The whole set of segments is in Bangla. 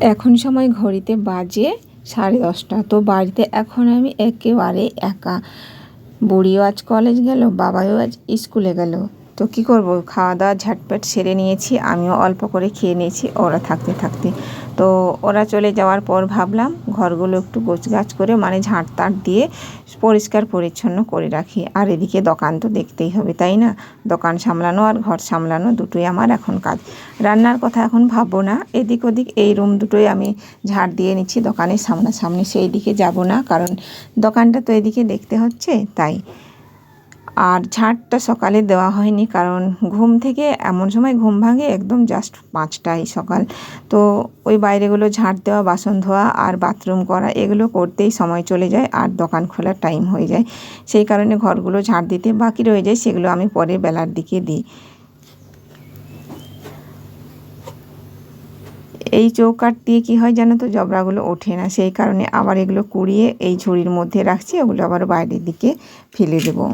এখন সময় ঘড়িতে বাজে সাড়ে দশটা। তো বাড়িতে এখন আমি একেবারে একা। বুড়িও আজ কলেজ গেল, বাবাও আজ স্কুলে গেল। তো কি করব? খাওয়া দাওয়া ঝটপট সেরে নিয়েছি, আমিও অল্প করে খেয়ে নিয়েছি, ওরা থাকতে থাকতে। তো ওরা চলে যাওয়ার পর ভাবলাম, ঘরগুলো একটু গোছগাছ করে মানে ঝাঁট তাঁট দিয়ে পরিষ্কার পরিচ্ছন্ন করে রাখি। আর এদিকে দোকান তো দেখতেই হবে, তাই না? দোকান সামলানো আর ঘর সামলানো দুটোই আমার এখন কাজ। রান্নার কথা এখন ভাববো না, এদিক ওদিক এই রুম দুটোই আমি ঝাড় দিয়ে নিচ্ছি, দোকানের সামনাসামনি সেই দিকে যাব না, কারণ দোকানটা তো এদিকে দেখতে হচ্ছে, তাই। আর ঝাঁটটা সকালে দেওয়া হয়নি কারণ ঘুম থেকে এমন সময় ঘুম ভাঙে একদম জাস্ট পাঁচটায় সকাল। তো ওই বাইরেগুলো ঝাঁট দেওয়া, বাসন ধোয়া আর বাথরুম করা, এগুলো করতেই সময় চলে যায় আর দোকান খোলার টাইম হয়ে যায়। সেই কারণে ঘরগুলো ঝাঁট দিতে বাকি রয়ে যায়, সেগুলো আমি পরে বেলার দিকে দিই। এই চৌকাট দিয়ে কী হয় জানো তো? জবরাগুলো ওঠে না, সেই কারণে আবার এগুলো কুড়িয়ে এই ঝুড়ির মধ্যে রাখছি, ওগুলো আবার বাইরের দিকে ফেলে দেবো।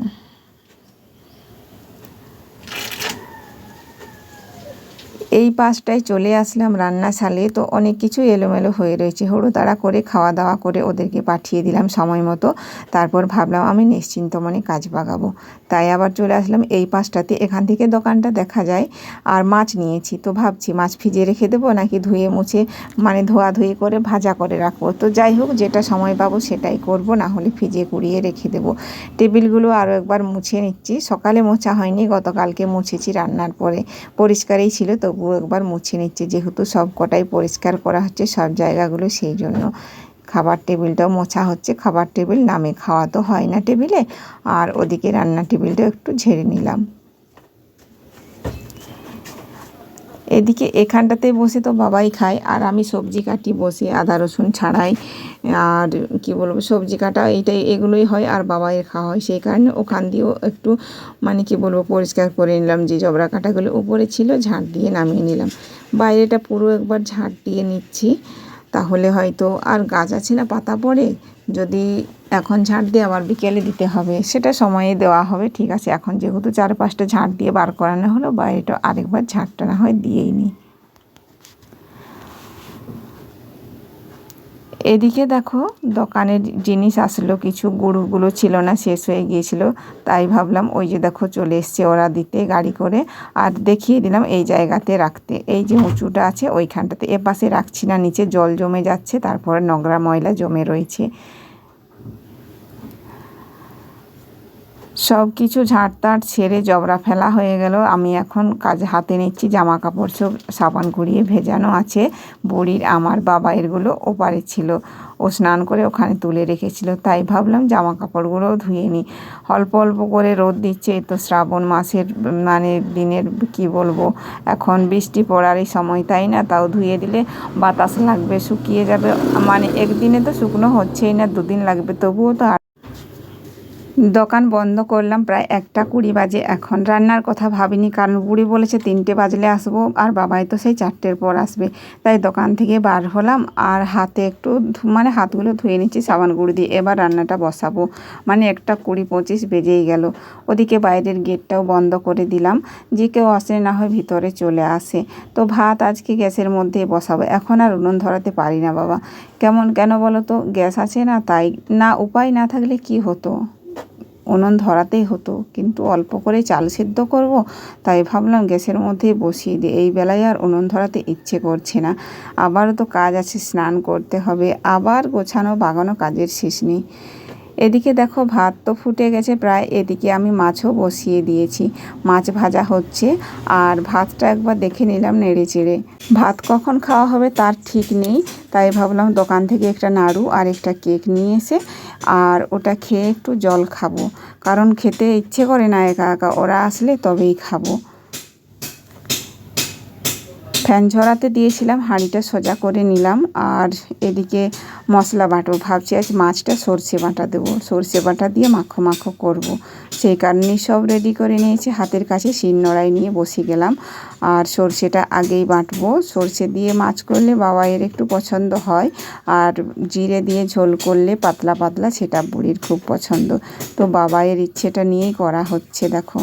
এই পাশটায় চলে আসলাম রান্নাশালে তো অনেক কিছু এলোমেলো হয়ে রয়েছে। তাড়া করে খাওয়া দাওয়া করে ওদেরকে পাঠিয়ে দিলাম সময় মতো। তারপর ভাবলাম আমি নিশ্চিন্ত মনে কাজ বাগাবো। তাই আবার চলে আসলাম এই পাশটাতে। এখান থেকে দোকানটা দেখা যায় আর মাছ নিয়েছি। তো ভাবছি মাছ ভিজিয়ে রেখে দেবো নাকি ধুয়ে মুছে মানে ধোয়া ধুয়ে করে ভাজা করে রাখব। তো যাই হোক, যেটা সময় পাবো সেটাই করব, না হলে ভিজিয়ে কুড়িয়ে রেখে দেবো। টেবিলগুলো আরও একবার মুছে নিচ্ছি। সকালে মোছা হয়নি, গতকালকে মুছেছি রান্নার পরে। পরিষ্কারই ছিল তবু তবুও একবার মুছে নিচ্ছে। যেহেতু সব কটাই পরিষ্কার করা হচ্ছে সব জায়গাগুলো, সেই জন্য খাবার টেবিলটাও মোছা হচ্ছে। খাবার টেবিল নামে খাওয়া তো হয় না টেবিলে। আর ওদিকে রান্না টেবিলটাও একটু ঝেড়ে নিলাম। এদিকে এখানটাতে বসে তো বাবাই খায়, আর আমি সবজি কাটি বসে, আদা রসুন ছাড়াই, আর কি বলব, সবজি কাটা এইটাই, এগুলোই হয়, আর বাবাইয়ের খাওয়া হয়। সেই কারণে ওখান দিয়েও একটু মানে কি বলব, পরিষ্কার করে নিলাম, যে জবরা কাটাগুলো উপরে ছিল, ঝাঁট দিয়ে নামিয়ে নিলাম। বাইরেটা পুরো একবার ঝাঁট দিয়ে নিচ্ছি, তাহলে হয়তো আর গাছ আছে না পাতা পড়ে? যদি এখন ঝাড় দিয়ে আবার বিকেলে দিতে হবে। সেটা সময়ে দেওয়া হবে, ঠিক আছে? এখন যেহেতু চার পাঁচটা ঝাঁট দিয়ে বার করানো হলো বাইরেটা আরেকবার ঝাড়টা না হয় দিয়েই নিই এদিকে দেখো দোকানের জিনিস আসলো, কিছু গুঁড়োগুলো ছিল না, শেষ হয়ে গিয়েছিল। তাই ভাবলাম, ওই যে দেখো, চলে এসছে ওরা দিতে গাড়ি করে। আর দেখিয়ে দিলাম, এই জায়গাতে রাখতে। এই যে উঁচুটা আছে, ওইখানটাতে। এ পাশে রাখছি না, নিচে জল জমে যাচ্ছে, তারপরে নোংরা ময়লা জমে রয়েছে। সব কিছু ঝাঁটতাট ছেড়ে জবরা ফেলা হয়ে গেল। আমি এখন কাজ হাতে নিচ্ছি জামা কাপড় সব সাবান করিয়ে ভেজানো আছে। বুড়ির আমার বাবা এরগুলো ওপারে ছিল। ও স্নান করে ওখানে তুলে রেখেছিল। তাই ভাবলাম জামা কাপড়গুলো ধুয়ে নিই। অল্প অল্প করে রোদ দিচ্ছে তো শ্রাবণ মাসের মানে দিনের, কি বলব? এখন বৃষ্টি পড়ারই সময়, তাই না? তাও ধুয়ে দিলে বাতাস লাগবে, শুকিয়ে যাবে। মানে একদিনে তো শুকনো হচ্ছেই না, দুদিন লাগবে, তবুও তো দোকান বন্ধ করলাম প্রায় একটা কুড়ি বাজে। এখন রান্নার কথা ভাবিনি, কারণ বুড়ি বলেছে তিনটে বাজলে আসব আর বাবাই তো সেই চারটের পর আসবে। তাই দোকান থেকে বার হলাম আর হাতে একটু মানে হাতগুলো ধুয়ে নিচ্ছি সাবান গুঁড়ি দিয়ে। এবার রান্নাটা বসাবো। মানে একটা কুড়ি পঁচিশ বেজেই গেল। ওদিকে বাইরের গেটটাও বন্ধ করে দিলাম, যে কেউ আসে না হয় ভিতরে চলে আসে। তো ভাত আজকে গ্যাসের মধ্যে বসাবো। এখন আর উনুন ধরাতে পারি না বাবা। কেমন কেন বলো তো, গ্যাস আছে না তাই, না উপায় না থাকলে কি হতো? উনুন ধরাতেই হতো। কিন্তু অল্প করে চাল সেদ্ধ করব, তাই ভাবলাম গ্যাসের মধ্যে বসিয়ে দিই। এই বেলায় আর উনুন ধরাতে ইচ্ছে করছে না। আবারও তো কাজ আছে, স্নান করতে হবে। আবার গোছানো বাগানো কাজের শেষ নেই। এদিকে দেখো ভাত তো ফুটে গেছে, প্রায় এদিকে আমি মাছও বসিয়ে দিয়েছি। মাছ ভাজা হচ্ছে আর ভাতটা একবার দেখে নিলাম নেড়ে চেড়ে ভাত কখন খাওয়া হবে তার ঠিক নেই, তাই ভাবলাম দোকান থেকে একটা নাড়ু আর একটা কেক নিয়ে এসে আর ওটা খেয়ে একটু জল খাব। কারণ খেতে ইচ্ছে করে না একা একা, ওরা আসলে তবেই খাব। ফ্যান ঝরাতে দিয়েছিলাম, হাঁড়িটা সোজা করে নিলাম। আর এদিকে মশলা বাটো, ভাবছি আজ মাছটা সর্ষে বাটা দেবো। সর্ষে বাটা দিয়ে মাখো মাখো করব। সেই কারণেই সব রেডি করে নিয়েছি। হাতের কাছে শিল নড়াই নিয়ে বসে গেলাম। আর সর্ষেটা আগেই বাটবো। সর্ষে দিয়ে মাছ করলে বাবাইয়ের একটু পছন্দ হয়। আর জিরে দিয়ে ঝোল করলে পাতলা পাতলা, সেটা বুড়ির খুব পছন্দ। তো বাবাইয়ের ইচ্ছেটা নিয়েই করা হচ্ছে, দেখো।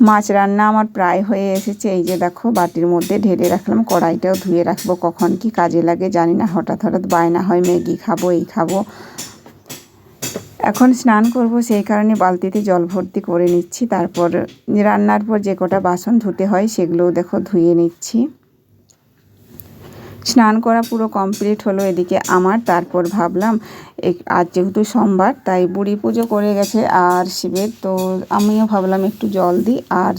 মাছ রান্না আমার প্রায় হয়ে এসেছে। এই যে দেখো, বাটির মধ্যে ঢেলে রাখলাম, কড়াইটাও ধুয়ে রাখব। কখন কি কাজে লাগে জানি না, হঠাৎ হঠাৎ বায়না হয়, ম্যাগি খাব, এই খাব। এখন স্নান করব, সেই কারণে বালতিতে জল ভর্তি করে নিচ্ছি। তারপর রান্নার পর যে কটা বাসন ধুতে হয়, সেগুলোও দেখো ধুয়ে নিচ্ছি। স্নান করা পুরো কমপ্লিট হলো এদিকে আমার। তারপর ভাবলাম আজ যেহেতু সোমবার, তাই বুড়ি পুজো করে গেছে আর শিবের। তো আমিও ভাবলাম একটু জল দিই, আর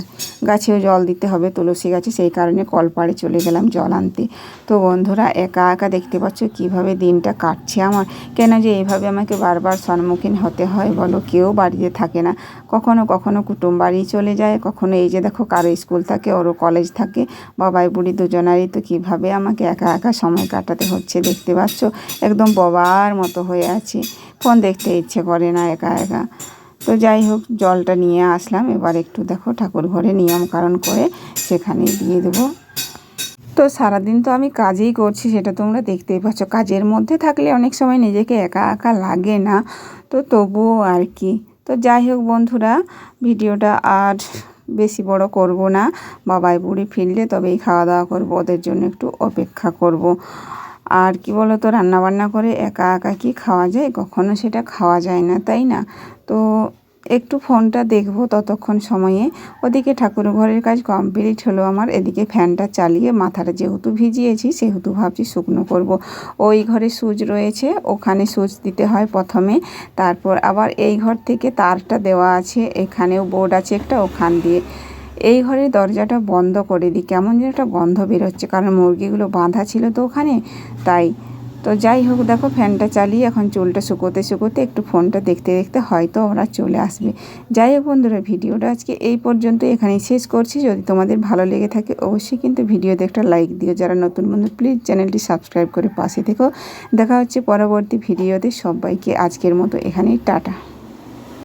গাছেও জল দিতে হবে তুলসী গাছে, সেই কারণে কলপাড়ে চলে গেলাম জল আনতে। তো বন্ধুরা, একা একা দেখতে পাচ্ছ কীভাবে দিনটা কাটছে আমার। কেন যে এইভাবে আমাকে বারবার সম্মুখীন হতে হয় বলো, কেউ বাড়িতে থাকে না। কখনো কখনো কুটুম বাড়ি চলে যায়, কখনো এই যে দেখো কারও স্কুল থাকে, ওরও কলেজ থাকে, বাবাই বুড়ি দুজনারই তো কীভাবে আমাকে একা একা সময় কাটাতে হচ্ছে দেখতে পাচ্ছ? একদম বাবার মতো হয়ে আছি। ফোন দেখতে ইচ্ছে করে না, একা একা। তো যাই হোক, জলটা নিয়ে আসলাম। এবার একটু দেখো ঠাকুর ঘরে নিয়ম কারণ করে সেখানে দিয়ে দেবো। তো সারাদিন তো আমি কাজেই করছি, সেটা তোমরা দেখতেই পাচ্ছ। কাজের মধ্যে থাকলে অনেক সময় নিজেকে একা একা লাগে না। তো তবুও আর কি। তো যাই হোক বন্ধুরা, ভিডিওটা আর বেশি বড় করব না। বাবাই বুড়ি ফিরলে তবেই খাওয়া দাওয়া করব, ওদের জন্য একটু অপেক্ষা করব। আর কি বলো তো রান্নাবান্না করে একা একা কি খাওয়া যায়? কখনো সেটা খাওয়া যায় না, তাই না? তো একটু ফোনটা দেখব ততক্ষণ সময়ে। ওদিকে ঠাকুর ঘরের কাজ কমপ্লিট হলো আমার, এদিকে ফ্যানটা চালিয়ে মাথাটা যেহেতু ভিজিয়েছি, সেহেতু ভাবছি শুকনো করব। ওই ঘরে সুচ রয়েছে, ওখানে সুচ দিতে হয় প্রথমে। তারপর আবার এই ঘর থেকে তারটা দেওয়া আছে, এখানেও বোর্ড আছে একটা, ওখান দিয়ে এই ঘরের দরজাটা বন্ধ করে দিই। কেমন যেন একটা গন্ধ বেরোচ্ছে, কারণ মুরগিগুলো বাঁধা ছিল তো ওখানে, তাই। তো যাই হোক, দেখো ফ্যানটা চালিয়ে এখন চুলটা শুকোতে শুকোতে একটু ফোনটা দেখতে দেখতে হয়তো ওরা চলে আসবে। যাই হোক বন্ধুরা, ভিডিওটা আজকে এই পর্যন্ত এখানেই শেষ করছি। যদি তোমাদের ভালো লেগে থাকে, অবশ্যই কিন্তু ভিডিওতে একটা লাইক দিও। যারা নতুন বন্ধু প্লিজ চ্যানেলটি সাবস্ক্রাইব করে পাশে থেকো। দেখা হচ্ছে পরবর্তী ভিডিওতে। সবাইকে আজকের মতো এখানেই, টাটা।